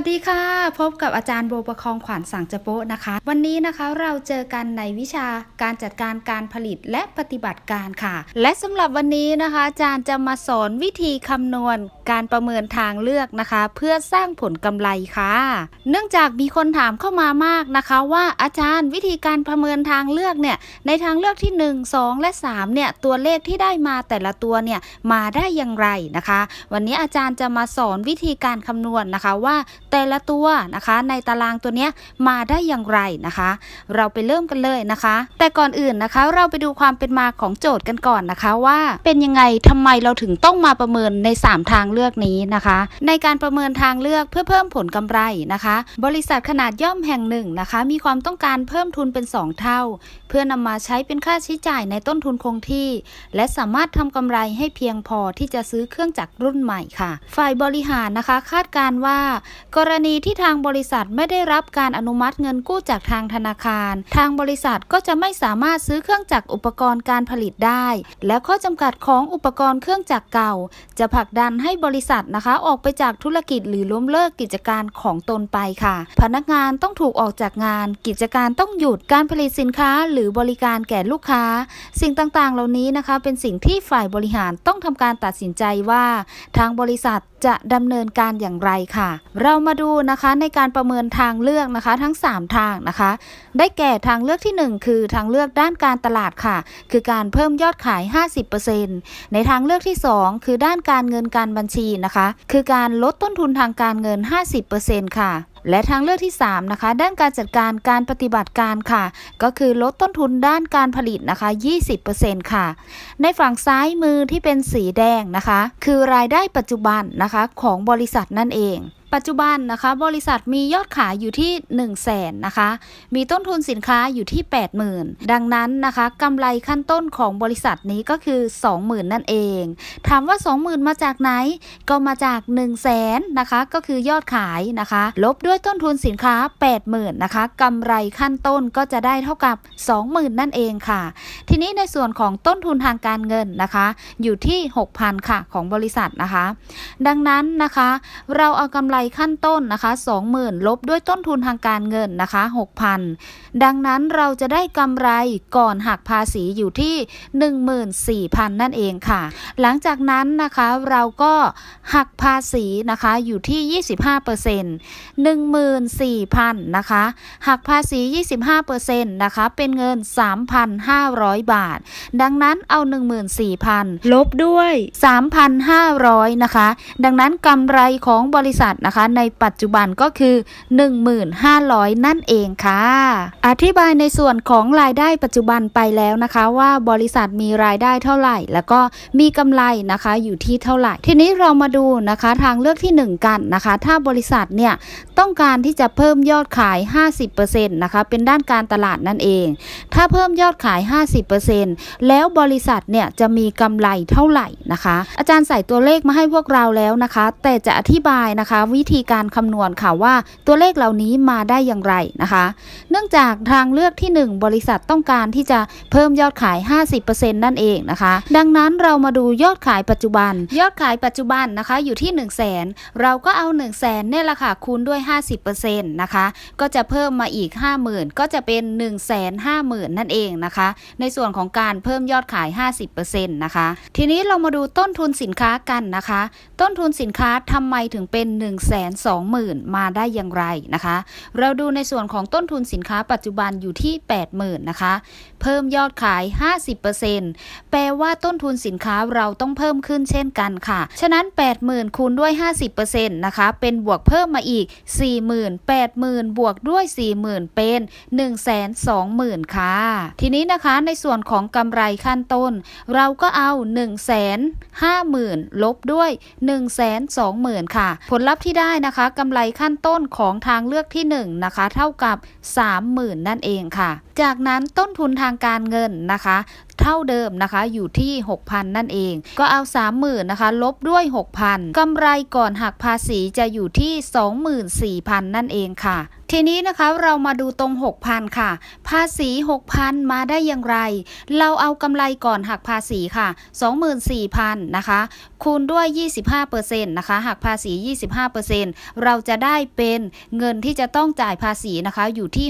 วัสดีค่ะ พบกับอาจารย์โบประคองขวัญสังจโปะนะคะ วันนี้นะคะเราเจอกันในวิชาการจัดการการผลิตและปฏิบัติการค่ะ และสำหรับวันนี้นะคะ อาจารย์จะมาสอนวิธีคำนวณการประเมินทางเลือกนะคะ เพื่อสร้างผลกำไรค่ะ เนื่องจากมีคนถามเข้ามามากนะคะ ว่าอาจารย์วิธีการประเมินทางเลือกเนี่ยในทางเลือกที่ 1 2 และ 3เนี่ยตัวเลขที่ได้มาแต่ละตัวเนี่ยมาได้อย่างไรนะคะ วันนี้อาจารย์จะมาสอนวิธีการคำนวณนะคะว่าแต่ละตัวนะคะ ในตารางตัวเนี้ยมาได้อย่างไรนะคะ เราไปเริ่มกันเลยนะคะ แต่ก่อนอื่นนะคะ เราไปดูความเป็นมาของโจทย์กันก่อนนะคะว่าเป็นยังไงทำไมเราถึงต้องมาประเมินใน 3 ทางเลือกนี้นะคะ ในการประเมินทางเลือกเพื่อเพิ่มผลกำไรนะคะ บริษัทขนาดย่อมแห่งหนึ่งนะคะ มีความต้องการเพิ่มทุนเป็น 2 เท่า เพื่อนำมาใช้เป็นค่าใช้จ่ายในต้นทุนคงที่ และสามารถทำกำไรให้เพียงพอที่จะซื้อเครื่องจักรรุ่นใหม่ค่ะ ฝ่ายบริหารนะคะ คาดการว่ากรณีที่ทางบริษัทไม่ได้รับการอนุมัติเงินกู้จากทางธนาคาร ทางบริษัทก็จะไม่สามารถซื้อเครื่องจักรอุปกรณ์การผลิตได้ และข้อจำกัดของอุปกรณ์เครื่องจักรเก่า จะผลักดันให้บริษัทนะคะ ออกไปจากธุรกิจหรือล้มเลิกกิจการของตนไปค่ะ พนักงานต้องถูกออกจากงาน กิจการต้องหยุดการผลิตสินค้า หรือบริการแก่ลูกค้า สิ่งต่างๆ เหล่านี้นะคะ เป็นสิ่งที่ฝ่ายบริหารต้องทำการตัดสินใจว่า ทางบริษัทจะดำเนินการอย่างไรค่ะ เรามาดูนะคะในการประเมินทางเลือกนะคะทั้ง 3 ทางนะคะ ได้แก่ทางเลือกที่ 1 คือทางเลือกด้านการตลาดค่ะ คือการเพิ่มยอดขาย 50%ในทางเลือกที่ 2 คือด้านการเงินการบัญชีนะคะ คือการลดต้นทุนทางการเงิน 50%ค่ะและทางเลือกที่ 3 นะคะ ด้านการจัดการการปฏิบัติการค่ะ ก็คือลดต้นทุนด้านการผลิตนะคะ 20%ค่ะ ในฝั่งซ้ายมือที่เป็นสีแดงนะคะ คือรายได้ปัจจุบันนะคะของบริษัทนั่นเอง ปัจจุบันนะคะ บริษัทมียอดขายอยู่ที่ 1 0 0 0 0แสนนะคะ มีต้นทุนสินค้าอยู่ที่ 80,000 ดังนั้นนะคะกำไรขั้นต้นของบริษัทนี้ก็คือ 20,000 นั่นเอง ถามว่า 20,000 มาจากไหน ก็มาจาก 1 0 0 0 0แสนนะคะ ก็คือยอดขายนะคะ ลบด้วยต้นทุนสินค้า 80,000นะคะกำไรขั้นต้นก็จะได้เท่ากับ 20,000 นั่นเองค่ะ ทีนี้ในส่วนของต้นทุนทางการเงินนะคะ อยู่ที่ 6,000 ค่ะของบริษัทนะคะ ดังนั้นนะคะ เราเอากำไรขั้นต้นนะคะ 20,000 ลบด้วยต้นทุนทางการเงินนะคะ 6,000 ดังนั้นเราจะได้กำไรก่อนหักภาษีอยู่ที่ 14,000 นั่นเองค่ะ หลังจากนั้นนะคะเราก็หักภาษีนะคะอยู่ที่ 25% 14,000 นะคะ หักภาษี 25%นะคะเป็นเงิน 3,500 บาท ดังนั้นเอา 14,000 ลบด้วย 3,500 นะคะ ดังนั้นกำไรของบริษัทนะคะ ในปัจจุบันก็คือ 1,500 นั่นเองค่ะ อธิบายในส่วนของรายได้ปัจจุบันไปแล้วนะคะว่าบริษัทมีรายได้เท่าไหร่ แล้วก็มีกำไรนะคะอยู่ที่เท่าไหร่ ทีนี้เรามาดูนะคะทางเลือกที่ 1 กันนะคะ ถ้าบริษัทเนี่ยต้องการที่จะเพิ่มยอดขาย 50%นะคะเป็นด้านการตลาดนั่นเอง ถ้าเพิ่มยอดขาย 50%แล้วบริษัทเนี่ยจะมีกำไรเท่าไหร่นะคะ อาจารย์ใส่ตัวเลขมาให้พวกเราแล้วนะคะ แต่จะอธิบายนะคะวิิธีการคำนวณค่ะว่าตัวเลขเหล่านี้มาได้อย่างไรนะคะ เนื่องจากทางเลือกที่ 1 บริษัทต้องการที่จะเพิ่มยอดขาย 50%นั่นเองนะคะ ดังนั้นเรามาดูยอดขายปัจจุบัน ยอดขายปัจจุบันนะคะอยู่ที่ 1 0 0 0 0แสนเราก็เอา 1 0 0 0 0แสนเนี่ยแหละค่ะคูณด้วย 50%นะคะ ก็จะเพิ่มมาอีก 50,000 ก็จะเป็น 1 5 0 0 0 0นั่นเองนะคะ ในส่วนของการเพิ่มยอดขาย 50%นะคะทีนี้เรามาดูต้นทุนสินค้ากันนะคะ ต้นทุนสินค้าทำไมถึงเป็น1 2 0 0 0 0 มาได้อย่างไรนะคะ เราดูในส่วนของต้นทุนสินค้าปัจจุบันอยู่ที่ 80,000นะคะ เพิ่มยอดขาย 50%แปลว่าต้นทุนสินค้าเราต้องเพิ่มขึ้นเช่นกันค่ะ ฉะนั้น 80,000คูณด้วย 50%นะคะ เป็นบวกเพิ่มมาอีก 40,000 80,000 บวกด้วย 40,000 เป็น 120,000 ค่ะ ทีนี้นะคะในส่วนของกำไรขั้นต้น เราก็เอา 150,000 ลบด้วย 120,000 ค่ะ ผลลัพธ์ที่ได้นะคะกำไรขั้นต้นของทางเลือกที่1นะคะเท่ากับ 30,000 นั่นเองค่ะ จากนั้นต้นทุนทางการเงินนะคะ เท่าเดิมนะคะ อยู่ที่ 6,000 นั่นเอง ก็เอา 30,000นะคะ ลบด้วย 6,000กำไรก่อนหักภาษีจะอยู่ที่ 24,000 นั่นเองค่ะทีนี้นะคะเรามาดูตรง 6,000 ค่ะ ภาษี 6,000 มาได้อย่างไร เราเอากำไรก่อนหักภาษีค่ะ 24,000 นะคะ คูณด้วย 25%นะคะ หักภาษี 25%เราจะได้เป็นเงินที่จะต้องจ่ายภาษีนะคะอยู่ที่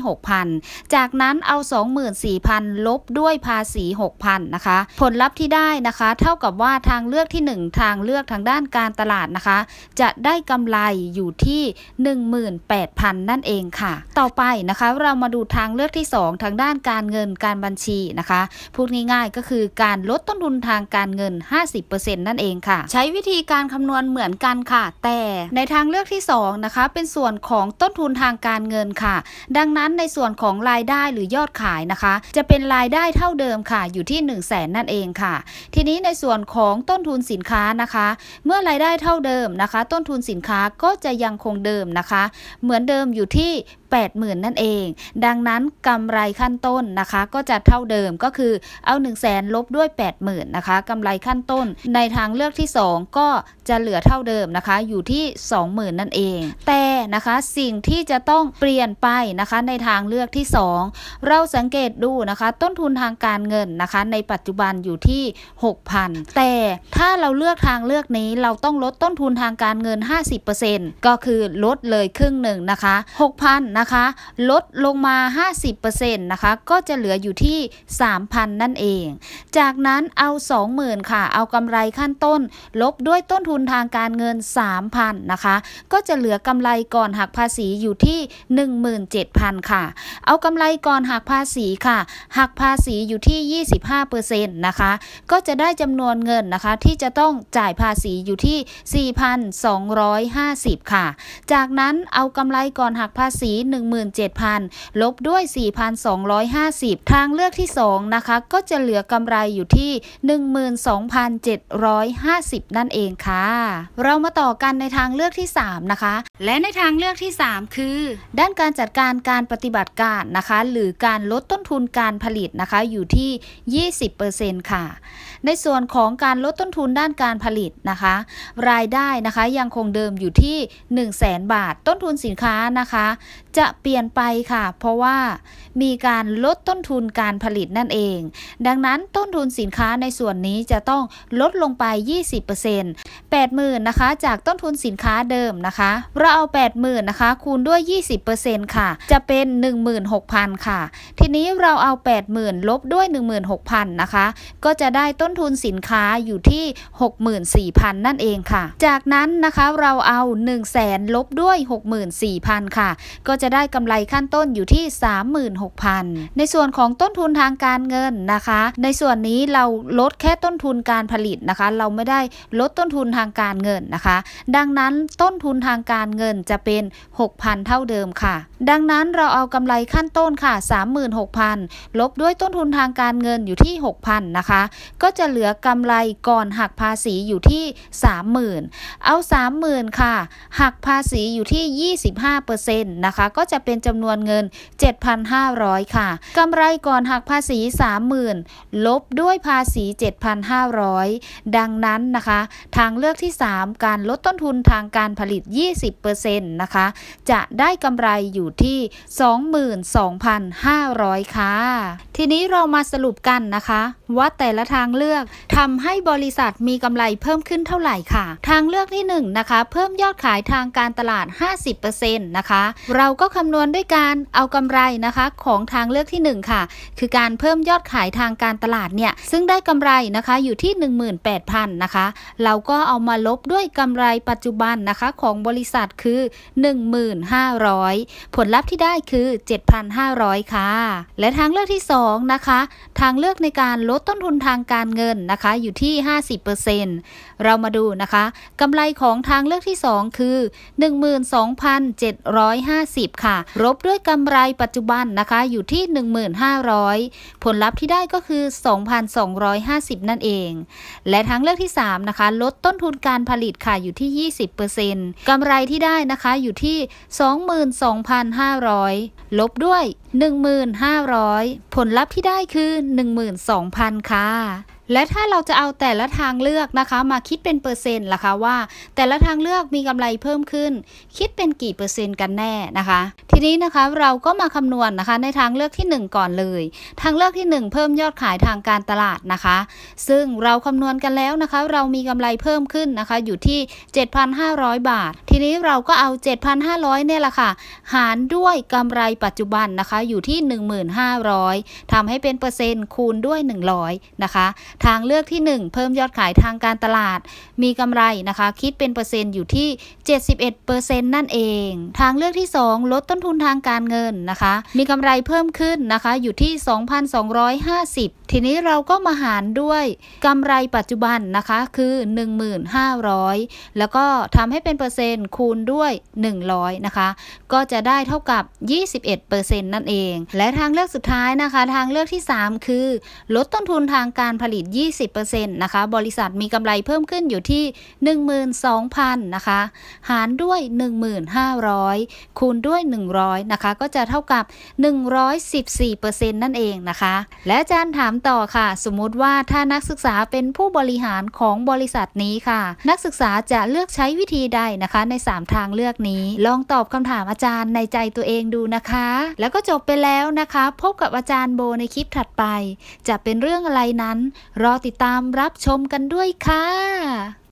6,000 จากนั้นเอา 24,000 ลบด้วยภาษี6,000นะคะ ผลลัพธ์ที่ได้นะคะ เท่ากับว่าทางเลือกที่ 1 ทางเลือกทางด้านการตลาดนะคะ จะได้กำไรอยู่ที่ 18,000 นั่นเองค่ะ ต่อไปนะคะเรามาดูทางเลือกที่ 2 ทางด้านการเงินการบัญชีนะคะพูดง่ายๆก็คือการลดต้นทุนทางการเงิน 50%นั่นเองค่ะ ใช้วิธีการคำนวณเหมือนกันค่ะ แต่ในทางเลือกที่2นะคะเป็นส่วนของต้นทุนทางการเงินค่ะ ดังนั้นในส่วนของรายได้หรือยอดขายนะคะ จะเป็นรายได้เท่าเดิมค่ะอยู่ที่1 0 0 0 0แสนนั่นเองค่ะ ทีนี้ในส่วนของต้นทุนสินค้านะคะ เมื่อรายได้เท่าเดิมนะคะ ต้นทุนสินค้าก็จะยังคงเดิมนะคะ เหมือนเดิมอยู่ที่ 80,000 นั่นเอง ดังนั้นกำไรขั้นต้นนะคะ ก็จะเท่าเดิมก็คือเอา 1 0 0 0 0แสนลบด้วย 80,000นะคะกำไรขั้นต้น ในทางเลือกที่ 2 ก็จะเหลือเท่าเดิมนะคะ อยู่ที่ 20,000 นั่นเอง แต่นะคะสิ่งที่จะต้องเปลี่ยนไปนะคะในทางเลือกที่ 2 เราสังเกตดูนะคะ ต้นทุนทางการเงินนะคะ ในปัจจุบันอยู่ที่ 6,000 แต่ถ้าเราเลือกทางเลือกนี้เราต้องลดต้นทุนทางการเงิน 50%ก็คือลดเลยครึ่งหนึ่งนะคะ 6,000นะคะ ลดลงมา 50%นะคะ ก็จะเหลืออยู่ที่ 3,000 นั่นเอง จากนั้นเอา 20,000 ค่ะ เอากำไรขั้นต้น ลบด้วยต้นทุนทางการเงิน 3,000 นะคะ ก็จะเหลือกำไรก่อนหักภาษีอยู่ที่ 17,000 ค่ะ เอากำไรก่อนหักภาษีค่ะ หักภาษีอยู่ที่ 25%นะคะ ก็จะได้จำนวนเงินนะคะ ที่จะต้องจ่ายภาษีอยู่ที่ 4,250 ค่ะ จากนั้นเอากำไรก่อนหักภาษี17,000 ลบด้วย 4,250 ทางเลือกที่ 2 นะคะ ก็จะเหลือกำไรอยู่ที่ 12,750 นั่นเองค่ะ เรามาต่อกันในทางเลือกที่ 3 นะคะ และในทางเลือกที่ 3 คือ ด้านการจัดการการปฏิบัติการนะคะ หรือการลดต้นทุนการผลิตนะคะอยู่ที่ 20%ค่ะ ในส่วนของการลดต้นทุนด้านการผลิตนะคะ รายได้นะคะยังคงเดิมอยู่ที่ 1 0 0 0 0แบาท ต้นทุนสินค้านะคะจะเปลี่ยนไปค่ะ เพราะว่ามีการลดต้นทุนการผลิตนั่นเอง ดังนั้นต้นทุนสินค้าในส่วนนี้จะต้องลดลงไป 20% 80,000นะคะ จากต้นทุนสินค้าเดิมนะคะ เราเอา 80,000นะคะ คูณด้วย 20%ค่ะ จะเป็น 16,000 ค่ะ ทีนี้เราเอา 80,000 ลบด้วย 16,000 นะคะ ก็จะได้ต้นทุนสินค้าอยู่ที่ 64,000 นั่นเองค่ะ จากนั้นนะคะเราเอา 1 0 0 0 0แสนลบด้วย 64,000 ค่ะ ก็จะได้กำไรขั้นต้นอยู่ที่ 36,000 ในส่วนของต้นทุนทางการเงินนะคะ ในส่วนนี้เราลดแค่ต้นทุนการผลิตนะคะ เราไม่ได้ลดต้นทุนทางการเงินนะคะ ดังนั้นต้นทุนทางการเงินจะเป็น 6,000 เท่าเดิมค่ะ ดังนั้นเราเอากำไรขั้นต้นค่ะ 36,000 ลบด้วยต้นทุนทางการเงินอยู่ที่ 6,000 นะคะ ก็จะเหลือกำไรก่อนหักภาษีอยู่ที่ 30,000 เอา 30,000 ค่ะ หักภาษีอยู่ที่ 25%นะคะก็จะเป็นจำนวนเงิน 7,500 ค่ะกำไรก่อนหักภาษี 30,000 ลบด้วยภาษี 7,500 ดังนั้นนะคะ ทางเลือกที่ 3 การลดต้นทุนทางการผลิต 20%นะคะ จะได้กำไรอยู่ที่ 22,500 ค่ะ ทีนี้เรามาสรุปกันนะคะ ว่าแต่ละทางเลือกทำให้บริษัทมีกำไรเพิ่มขึ้นเท่าไหร่ค่ะ ทางเลือกที่1นะคะ เพิ่มยอดขายทางการตลาด 50%นะคะ เราก็คำนวณด้วยการเอากำไรนะคะของทางเลือกที่ 1 ค่ะ คือการเพิ่มยอดขายทางการตลาดเนี่ยซึ่งได้กำไรนะคะอยู่ที่ 18,000นะคะ เราก็เอามาลบด้วยกำไรปัจจุบันนะคะของบริษัทคือ 1,500 ผลลัพธ์ที่ได้คือ 7,500 ค่ะ และทางเลือกที่ 2 นะคะ ทางเลือกในการลดต้นทุนทางการเงินนะคะอยู่ที่ 50%เรามาดูนะคะกำไรของทางเลือกที่ 2 คือ 12,750ค่ะลบด้วยกำไรปัจจุบันนะคะอยู่ที่ 1,500 ผลลัพธ์ที่ได้ก็คือ 2,250 นั่นเอง และทางเลือกที่ 3 นะคะ ลดต้นทุนการผลิตค่ะอยู่ที่ 20%กำไรที่ได้นะคะอยู่ที่ 22,500 ลบด้วย 1,500 ผลลัพธ์ที่ได้คือ 12,000 ค่ะ และถ้าเราจะเอาแต่ละทางเลือกนะคะ มาคิดเป็นเปอร์เซ็นต์ล่ะคะว่า แต่ละทางเลือกมีกำไรเพิ่มขึ้น คิดเป็นกี่เปอร์เซ็นต์กันแน่นะคะ ทีนี้นะคะเราก็มาคำนวณนะคะในทางเลือกที่ 1 ก่อนเลย ทางเลือกที่ 1 เพิ่มยอดขายทางการตลาดนะคะ ซึ่งเราคำนวณกันแล้วนะคะ เรามีกำไรเพิ่มขึ้นนะคะ อยู่ที่ 7,500 บาท ทีนี้เราก็เอา 7,500เนี่ยแหละค่ะ หารด้วยกำไรปัจจุบันนะคะ อยู่ที่ 1,500ทำให้เป็นเปอร์เซ็นต์คูณด้วย 100 นะคะทางเลือกที่ 1 เพิ่มยอดขายทางการตลาด มีกำไรนะคะ คิดเป็นเปอร์เซ็นต์อยู่ที่ 71%นั่นเอง ทางเลือกที่ 2 ลดต้นทุนทางการเงินนะคะ มีกำไรเพิ่มขึ้นนะคะอยู่ที่ 2,250 ทีนี้เราก็มาหารด้วยกำไรปัจจุบันนะคะคือ 1,500 แล้วก็ทำให้เป็นเปอร์เซ็นต์คูณด้วย 100 นะคะ ก็จะได้เท่ากับ 21%นั่นเอง และทางเลือกสุดท้ายนะคะ ทางเลือกที่ 3 คือ ลดต้นทุนทางการผลิต20%นะคะ บริษัทมีกำไรเพิ่มขึ้นอยู่ที่ 12,000นะคะ หารด้วย 1,500 คูณด้วย 100นะคะ ก็จะเท่ากับ 114%นั่นเองนะคะ และอาจารย์ถามต่อค่ะ สมมุติว่าถ้านักศึกษาเป็นผู้บริหารของบริษัทนี้ค่ะ นักศึกษาจะเลือกใช้วิธีใดนะคะ ใน 3 ทางเลือกนี้ ลองตอบคำถามอาจารย์ในใจตัวเองดูนะคะ แล้วก็จบไปแล้วนะคะ พบกับอาจารย์โบในคลิปถัดไป จะเป็นเรื่องอะไรนั้นรอติดตามรับชมกันด้วยค่ะ